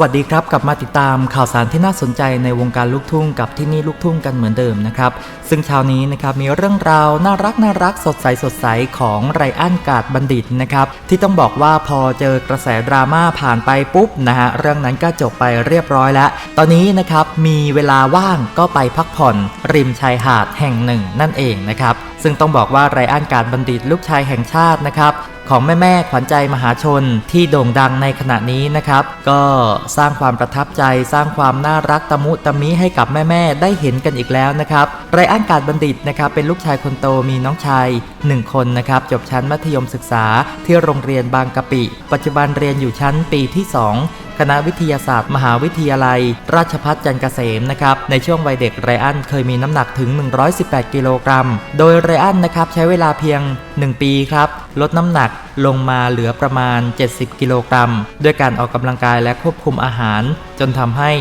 วัสดีครับ กลับมาติดตามข่าวสารที่น่าสนใจในวงการลูกทุ่งกับที่นี่ลูกทุ่งกันเหมือนเดิมนะครับ ซึ่งเช้านี้นะครับมีเรื่องราวน่ารักน่ารักสดใสสดใสของไรอันกาดบัณฑิตนะครับที่ต้องบอกว่าพอเจอกระแสดราม่าผ่านไปปุ๊บนะฮะเรื่องนั้นก็จบไปเรียบร้อยแล้ว ตอนนี้นะครับมีเวลาว่างก็ไปพักผ่อน ริมชายหาดแห่งหนึ่งนั่นเองนะครับซึ่งต้องบอกว่าไรอันการบัณฑิตลูกชายแห่งชาตินะครับ ของแม่แม่ขวัญใจมหาชนที่โด่งดังในขณะนี้นะครับ ก็สร้างความประทับใจสร้างความน่ารักตะมุตะมิให้กับแม่แม่ได้เห็นกันอีกแล้วนะครับไรอันการบัณฑิตนะครับเป็นลูกชายคนโตมีน้องชาย 1 คนนะครับจบชั้นมัธยมศึกษาที่โรงเรียนบางกะปิ ปัจจุบันเรียนอยู่ชั้นปีที่ 2 คณะวิทยาศาสตร์ มหาวิทยาลัย ราชพัฒจันทร์เกษมนะครับในช่วงวัยเด็กไรอันเคยมีน้ำหนักถึง 118 กิโลกรัม โดยไรอันนะครับใช้เวลาเพียง 1 ปีครับ ลดน้ำหนักลงมาเหลือประมาณ 70 กิโลกรัม ด้วยการออกกำลังกายและควบคุมอาหาร จนทำให้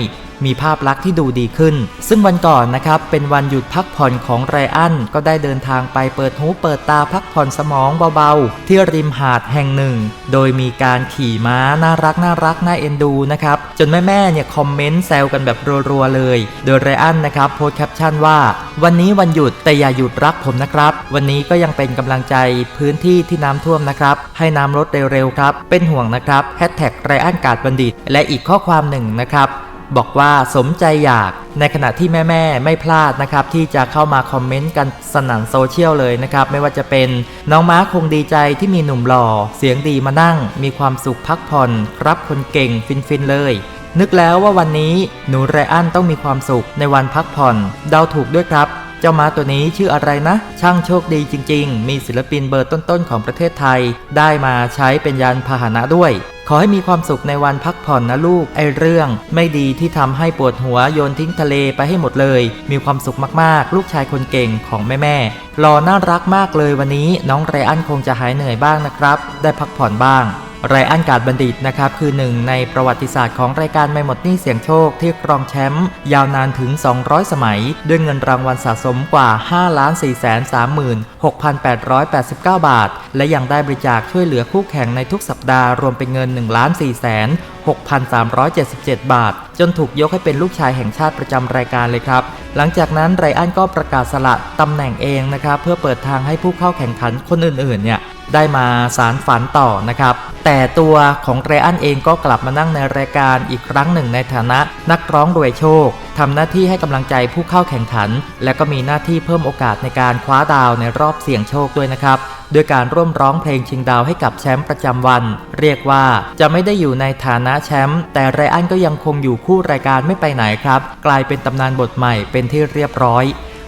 มีภาพลักษณ์ที่ดูดีขึ้น ซึ่งวันก่อนนะครับ เป็นวันหยุดพักผ่อนของไรอัน ก็ได้เดินทางไปเปิดหูเปิดตาพักผ่อนสมองเบาๆ ที่ริมหาดแห่งหนึ่ง โดยมีการขี่ม้าน่ารักน่ารักน่าเอ็นดูนะครับ จนแม่ๆเนี่ยคอมเมนต์แซวกันแบบรัวๆเลย โดยไรอันนะครับโพสแคปชั่นว่า วันนี้วันหยุดแต่อย่าหยุดรักผมนะครับ วันนี้ก็ยังเป็นกำลังใจพื้นที่ที่น้ำท่วมนะครับ ให้น้ำลดเร็วๆครับ เป็นห่วงนะครับแฮชแท็กไรอันกาดบัณฑิต และอีกข้อความหนึ่งนะครับ บอกว่าสมใจอยาก ในขณะที่แม่ๆไม่พลาดนะครับที่จะเข้ามาคอมเมนต์กันสนั่นโซเชียลเลยนะครับไม่ว่าจะเป็นน้องม้าคงดีใจที่มีหนุ่มหล่อ เสียงดีมานั่ง มีความสุขพักผ่อน ครับคนเก่งฟินๆเลย นึกแล้วว่าวันนี้หนูไรอันต้องมีความสุขในวันพักผ่อนเดาถูกด้วยครับเจ้าม้าตัวนี้ชื่ออะไรนะ ช่างโชคดีจริง ๆ มีศิลปินเบอร์ต้นๆของประเทศไทย ได้มาใช้เป็นยานพาหนะด้วย ขอให้มีความสุขในวันพักผ่อนนะลูก ไอเรื่อง ไม่ดีที่ทำให้ปวดหัวโยนทิ้งทะเลไปให้หมดเลย มีความสุขมากๆ ลูกชายคนเก่งของแม่แม่รอน่ารักมากเลยวันนี้ น้องไรอันคงจะหายเหนื่อยบ้างนะครับ ได้พักผ่อนบ้าง ไรอันการบัณฑิตนะครับคือหนึ่งในประวัติศาสตร์ของรายการไม่หมดหนี้เสียงโชคที่ครองแชมป์ยาวนานถึง 200 สมัย ด้วยเงินรางวัลสะสมกว่า 5 4 3 6,889 บาท และยังได้บริจาคช่วยเหลือคู่แข่งในทุกสัปดาห์รวมเป็นเงิน 1 4 6,377 บาท จนถูกยกให้เป็นลูกชายแห่งชาติประจำรายการเลยครับ หลังจากนั้นไรอันก็ประกาศสละตำแหน่งเองนะครับเพื่อเปิดทางให้ผู้เข้าแข่งขันคนอื่นๆเนี่ย ได้มาสารฝันต่อนะครับ แต่ตัวของไรอันเองก็กลับมานั่งในรายการอีกครั้งหนึ่งในฐานะนักร้องรวยโชคทำหน้าที่ให้กำลังใจผู้เข้าแข่งขัน และก็มีหน้าที่เพิ่มโอกาสในการคว้าดาวในรอบเสี่ยงโชคด้วยนะครับด้วยการร่วมร้องเพลงชิงดาวให้กับแชมป์ประจำวัน เรียกว่าจะไม่ได้อยู่ในฐานะแชมป์แต่ไรอันก็ยังคงอยู่คู่รายการไม่ไปไหนครับ กลายเป็นตำนานบทใหม่เป็นที่เรียบร้อย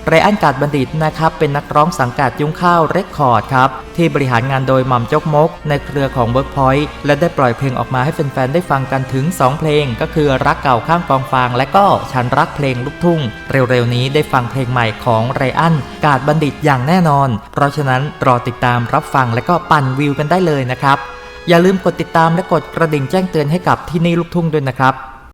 ไรอันกาดบัณฑิตนะครับเป็นนักร้องสังกัดยุ้งข้าวเรคคอร์ดครับที่บริหารงานโดยหม่อมจกมก ในเครือของ Workpoint และได้ปล่อยเพลงออกมาให้แฟนๆ ได้ฟังกันถึง 2 เพลง ก็คือรักเก่าข้างกองฟาง และก็ฉันรักเพลงลูกทุ่ง เร็วๆ นี้ได้ฟังเพลงใหม่ของไรอันกาดบัณฑิตอย่างแน่นอน เพราะฉะนั้นรอติดตามรับฟังและก็ปั่นวิวกันได้เลยนะครับอย่าลืมกดติดตามและกดกระดิ่งแจ้งเตือนให้กับที่นี่ลูกทุ่งด้วยนะครับ